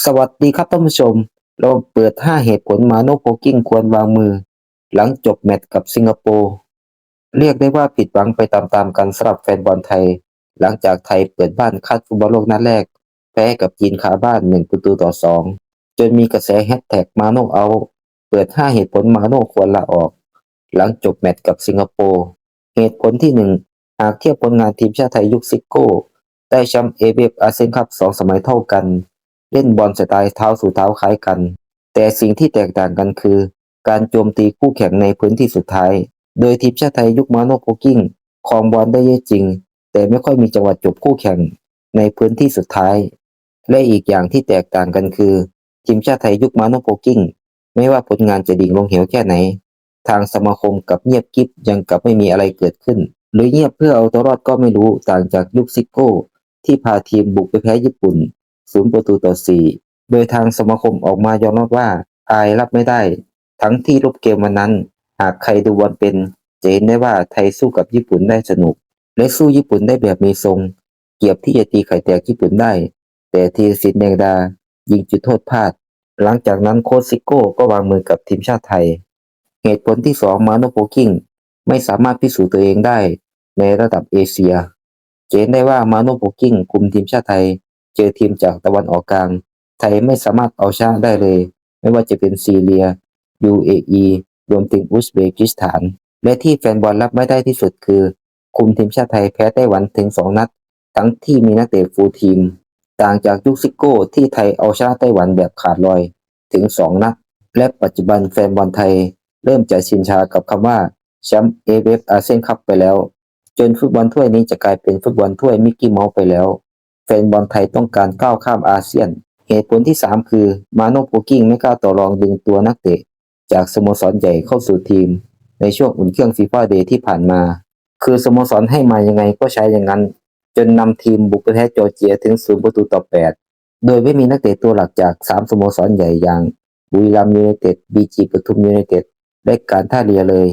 สวัสดีครับท่านผู้ชม เราเปิด 5 เหตุผลมาโนโพกิ้งควรวางมือ หลังจบแมตช์กับสิงคโปร์ เรียกได้ว่าผิดหวังไปตามๆกันสำหรับแฟนบอลไทย หลังจากไทยเปิดบ้านคัดฟุตบอลโลกนัดแรก แพ้กับจีนคาบ้าน 1 ประตูต่อ 2 จนมีกระแสแฮชแท็กมาโนเอา เปิด 5 เหตุผลมาโนควรลาออก หลังจบแมตช์กับสิงคโปร์ เหตุผลที่ 1 หากเทียบผลงานทีมชาติไทยยุคซิโก้ ได้แชมป์เอเบฟอาเซียนคัพสองสมัยเท่ากัน เล่นบอลสไตล์เท้าสู่เท้าคล้ายกัน แต่สิ่งที่แตกต่างกันคือ การโจมตีคู่แข่งในพื้นที่สุดท้าย โดยทีมชาติไทยยุคมาโนโพกิ้งครองบอลได้เยอะจริง แต่ไม่ค่อยมีจังหวะจบคู่แข่งในพื้นที่สุดท้าย และอีกอย่างที่แตกต่างกันคือ ทีมชาติไทยยุคมาโนโพกิ้งไม่ว่าผลงานจะดิ่งลงเหวแค่ไหน ทางสมาคมกับเงียบกิ๊บยังกับไม่มีอะไรเกิดขึ้น หรือเงียบเพื่อเอาตัวรอดก็ไม่รู้ต่างจากยุคซิโก้ที่พาทีมบุกไปแพ้ญี่ปุ่น ศูนย์ประตูต่อสี่โดยทางสมาคมออกมายอมรับว่าอายรับไม่ได้ ทั้งที่รูปเกมวันนั้น หากใครดูบอลเป็นจะเห็นได้ว่าไทยสู้กับญี่ปุ่นได้สนุก และสู้ญี่ปุ่นได้แบบมีทรง เกียบที่จะตีไข่แตกญี่ปุ่นได้ แต่ทีสินแดงดา ยิงจุดโทษพลาด หลังจากนั้นโค้ชซิโก้ก็วางมือกับทีมชาติไทย เหตุผลที่สองมาโนโพกิ้งไม่สามารถพิสูจน์ตัวเองได้ในระดับเอเชียเจนได้ว่ามาโนโพกิ้งคุมทีมชาติไทย เจอทีมจากตะวันออกกลาง ไทยไม่สามารถเอาชนะได้เลย ไม่ว่าจะเป็นซีเรีย UAE รวมถึงอุซเบกิสถาน และที่แฟนบอลรับไม่ได้ที่สุดคือ คุมทีมชาติไทยแพ้ไต้หวันถึง 2 นัด ทั้งที่มีนักเตะฟูลทีม ต่างจากยุคซิโก้ที่ไทยเอาชนะไต้หวันแบบขาดลอยถึง 2 นัด และปัจจุบันแฟนบอลไทย เริ่มจะชินชากับคำว่าแชมป์เอเฟอาเซียนคัพไปแล้ว จนฟุตบอลถ้วยนี้จะกลายเป็นฟุตบอลถ้วยมิกกี้เมาส์ไปแล้ว แฟนบอลไทยต้องการก้าวข้ามอาเซียน เหตุผลที่ 3 คือมาโนโพกิ้งไม่กล้าต่อรองดึงตัวนักเตะ จากสโมสรใหญ่เข้าสู่ทีม ในช่วงอุ่นเครื่องฟีฟ่าเดย์ที่ผ่านมา คือสโมสรให้มายังไงก็ใช้อย่างนั้น จนนำทีมบุกไปแพ้จอร์เจียถึง0ประตูต่อ 8 โดยไม่มีนักเตะตัวหลักจาก 3 สโมสรใหญ่อย่างบุรีรัมย์ยูไนเต็ดบีจีปทุมยูไนเต็ดและการท่าเรือเลย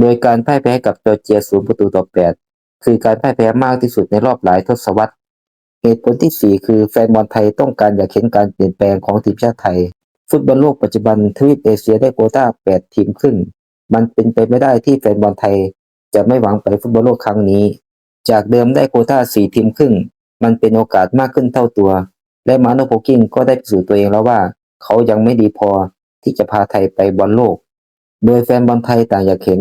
โดยการพ่ายแพ้กับจอร์เจีย0ประตูต่อ 8 คือการพ่ายแพ้มากที่สุดในรอบหลายทศวรรษ เหตุผลที่ 4 คือแฟนบอลไทยต้องการอยากเห็นการเปลี่ยนแปลงของทีมชาติไทย ฟุตบอลโลกปัจจุบันทวีปเอเชียได้โควต้า 8 ทีมขึ้น มันเป็นไปไม่ได้ที่แฟนบอลไทย จะไม่หวังไปฟุตบอลโลกครั้งนี้ จากเดิมได้โควต้า 4 ทีมครึ่ง มันเป็นโอกาสมากขึ้นเท่าตัว และมาโนโพกิ้งก็ได้พิสูจน์ตัวเองแล้วว่า เขายังไม่ดีพอที่จะพาไทยไปบอลโลก โดยแฟนบอลไทยต่างอยากเห็น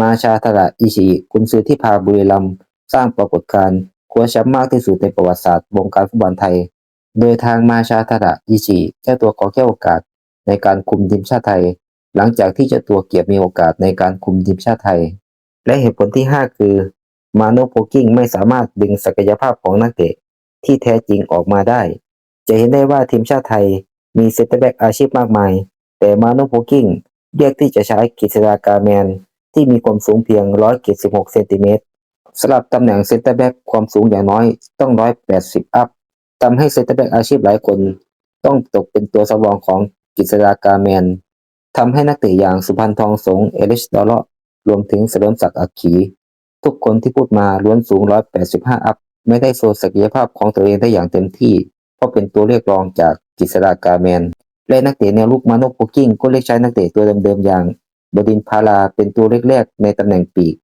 มาชาทระอิชิกุนซือที่พาบุรีรัมย์สร้างปรากฏการณ์ คว้าแชมป์มากที่สุดในประวัติศาสตร์วงการฟุตบอลไทย โดยทางมาชาทระอิชิเจ้าตัวขอแค่โอกาสในการคุมทีมชาติไทย หลังจากที่เจ้าตัวเกียรติมีโอกาสในการคุมทีมชาติไทย และเหตุผลที่ 5 คือ มาโนโพกิ้งไม่สามารถดึงศักยภาพของนักเตะที่แท้จริงออกมาได้ จะเห็นได้ว่าทีมชาติไทยมีเซนเตอร์แบ็กอาชีพมากมาย แต่มาโนโพกิ้งเลือกที่จะใช้กฤษฎากาแมนที่มีความสูงเพียง 176 เซนติเมตร สำหรับตำแหน่งเซนเตอร์แบ็กความสูงอย่างน้อยต้อง 180 อัพทำให้เซนเตอร์แบ็กอาชีพหลายคน ต้องตกเป็นตัวสำรองของกฤษฎากาแมนทำให้นักเตะอย่างสุพันธ์ทองสงเอลิชดอลเลาะรวมถึงเสริมศักดิ์อักขี ทุกคนที่พูดมาล้วนสูง 185 อัพ ไม่ได้โชว์ศักยภาพของตัวเองได้อย่างเต็มที่ เพราะเป็นตัวเรียกรองจากกฤษฎากาแมน และนักเตะแนวลุกมาโนโพกิ้งก็เลือกใช้นักเตะตัวเดิมๆอย่างบดินพาราเป็นตัวแรกๆในตำแหน่งปีก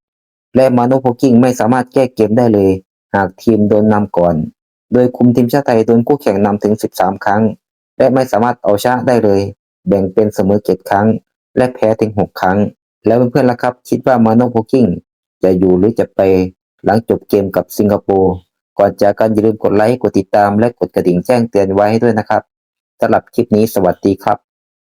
และมาโนโพกิ้งไม่สามารถแก้เกมได้เลย หากทีมโดนนำก่อน โดยคุมทีมชาติไทยโดนคู่แข่งนำถึง 13 ครั้ง และไม่สามารถเอาชนะได้เลย แบ่งเป็นเสมอเจ็ดครั้ง และแพ้ถึง 6 ครั้ง แล้วเพื่อนๆล่ะครับ คิดว่ามาโนโพกิ้งจะอยู่หรือจะไปหลังจบเกมกับสิงคโปร์ก่อนจากกันอย่าลืมกดไลค์กดติดตามและกดกระดิ่งแจ้งเตือนไว้ให้ด้วยนะครับสำหรับคลิปนี้สวัสดีครับ